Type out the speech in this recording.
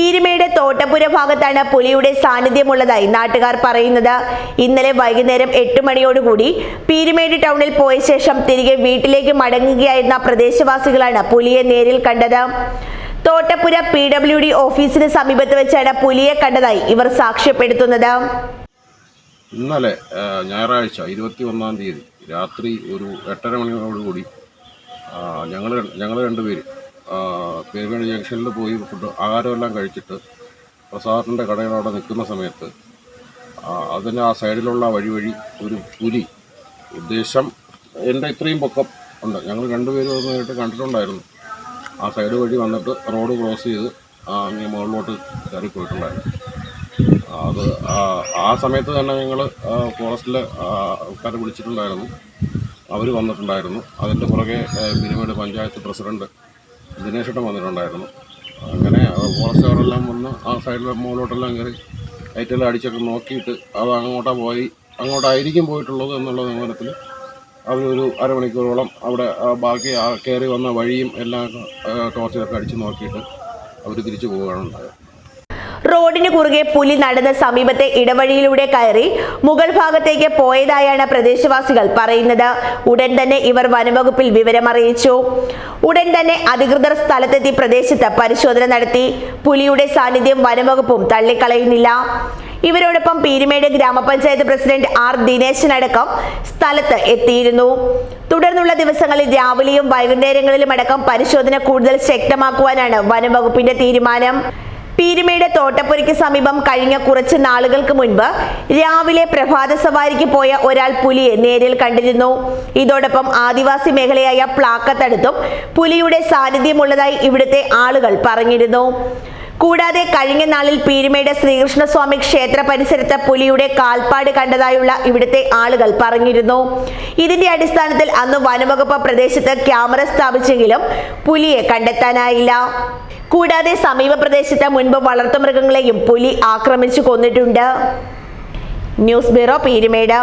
പീരുമേട് തോട്ടപ്പുര ഭാഗത്താണ് പുലിയുടെ സാന്നിധ്യമുള്ളതായി നാട്ടുകാർ പറയുന്നത്. ഇന്നലെ വൈകുന്നേരം എട്ട് മണിയോടുകൂടി പീരുമേട് ടൗണിൽ പോയ ശേഷം തിരികെ വീട്ടിലേക്ക് മടങ്ങുകയായിരുന്ന പ്രദേശവാസികളാണ് പുലിയെ നേരിൽ കണ്ടത്. തോട്ടപ്പുര പി ഡബ്ല്യു ഡി ഓഫീസിന് സമീപത്ത് വെച്ചാണ് പുലിയെ കണ്ടതായി ഇവർ സാക്ഷ്യപ്പെടുത്തുന്നത്. ഇന്നലെ ഞായറാഴ്ച ഇരുപത്തി ഒന്നാം തീയതി രാത്രി ഒരു എട്ടര മണിയോടുകൂടി ഞങ്ങൾ ഞങ്ങൾ രണ്ടുപേര് പെരുമേട് ജംഗ്ഷനിൽ പോയി ഫുഡ് ആഹാരമെല്ലാം കഴിച്ചിട്ട് പ്രസാദത്തിന്റെ കടയിലവിടെ നിൽക്കുന്ന സമയത്ത് അതിന് ആ സൈഡിലുള്ള വഴി വഴി ഒരു പുലി. ഉദ്ദേശം എന്റെ ഇത്രയും പൊക്കം ഉണ്ട്. ഞങ്ങൾ രണ്ടുപേരും അത് നേരിട്ട് കണ്ടിട്ടുണ്ടായിരുന്നു. ആ സൈഡ് വഴി വന്നിട്ട് റോഡ് ക്രോസ് ചെയ്ത് ആ, അങ്ങ് മുകളിലോട്ട് കയറി പോയിട്ടുണ്ടായിരുന്നു അത് ആ- സമയത്ത് തന്നെ ഞങ്ങൾ ഫോറസ്റ്റിലെ ആൾക്കാരെ വിളിച്ചിട്ടുണ്ടായിരുന്നു. അവർ വന്നിട്ടുണ്ടായിരുന്നു. അതിന്റെ പുറകെ പിരിമേട് പഞ്ചായത്ത് പ്രസിഡന്റ് ദിനേശേട്ടൻ വന്നിട്ടുണ്ടായിരുന്നു. അങ്ങനെ ഫോറസ്റ്റുകാരെല്ലാം വന്ന് ആ സൈഡിലെ മുകളിലോട്ടെല്ലാം കയറി ലൈറ്റെല്ലാം അടിച്ചൊക്കെ നോക്കിയിട്ട് അത് അങ്ങോട്ടാ പോയി അങ്ങോട്ടായിരിക്കും പോയിട്ടുള്ളത് എന്നുള്ള നിഗമനത്തിൽ അവരൊരു അരമണിക്കൂറോളം അവിടെ ബാക്കി കയറി വന്ന വഴിയും എല്ലാം ടോർച്ചൊക്കെ അടിച്ച് നോക്കിയിട്ട് അവർ തിരിച്ചു പോവുകയാണ് ഉണ്ടായത്. റോഡിന് കുറുകെ പുലി നടന്ന് സമീപത്തെ ഇടവഴിയിലൂടെ കയറി മുകൾ ഭാഗത്തേക്ക് പോയതായാണ് പ്രദേശവാസികൾ പറയുന്നത്. ഉടൻ തന്നെ ഇവർ വനവകുപ്പിൽ വിവരമറിയിച്ചു ഉടൻ തന്നെ അധികൃതർ സ്ഥലത്തെത്തി പ്രദേശത്ത് പരിശോധന നടത്തി. പുലിയുടെ സാന്നിധ്യം വനംവകുപ്പും തള്ളിക്കളയുന്നില്ല. ഇവരോടൊപ്പം പീരുമേട് ഗ്രാമപഞ്ചായത്ത് പ്രസിഡന്റ് ആർ ദിനേശനടക്കം സ്ഥലത്ത് എത്തിയിരുന്നു. തുടർന്നുള്ള ദിവസങ്ങളിൽ രാവിലെയും വൈകുന്നേരങ്ങളിലും അടക്കം പരിശോധന കൂടുതൽ ശക്തമാക്കുവാനാണ് വനംവകുപ്പിന്റെ തീരുമാനം. പീരുമേട് തോട്ടപ്പുരയ്ക്ക് സമീപം കഴിഞ്ഞ കുറച്ച് നാളുകൾക്ക് മുൻപ് രാവിലെ പ്രഭാത സവാരിക്ക് പോയ ഒരാൾ പുലിയെ നേരിൽ കണ്ടിരുന്നു. ഇതോടൊപ്പം ആദിവാസി മേഖലയായ പ്ലാക്കത്തടുത്തും പുലിയുടെ സാന്നിധ്യമുള്ളതായി ഇവിടുത്തെ ആളുകൾ പറഞ്ഞിരുന്നു. കൂടാതെ കഴിഞ്ഞ നാളിൽ പീരുമേട് ശ്രീകൃഷ്ണസ്വാമി ക്ഷേത്ര പരിസരത്ത് പുലിയുടെ കാൽപ്പാട് കണ്ടതായുള്ള ഇവിടുത്തെ ആളുകൾ പറഞ്ഞിരുന്നു. ഇതിന്റെ അടിസ്ഥാനത്തിൽ അന്ന് വനംവകുപ്പ് പ്രദേശത്ത് ക്യാമറ സ്ഥാപിച്ചെങ്കിലും പുലിയെ കണ്ടെത്താനായില്ല. കൂടാതെ സമീപ പ്രദേശത്ത് മുൻപ് വളർത്തുമൃഗങ്ങളെയും പുലി ആക്രമിച്ചു കൊന്നിട്ടുണ്ട്. News bureau Peermade.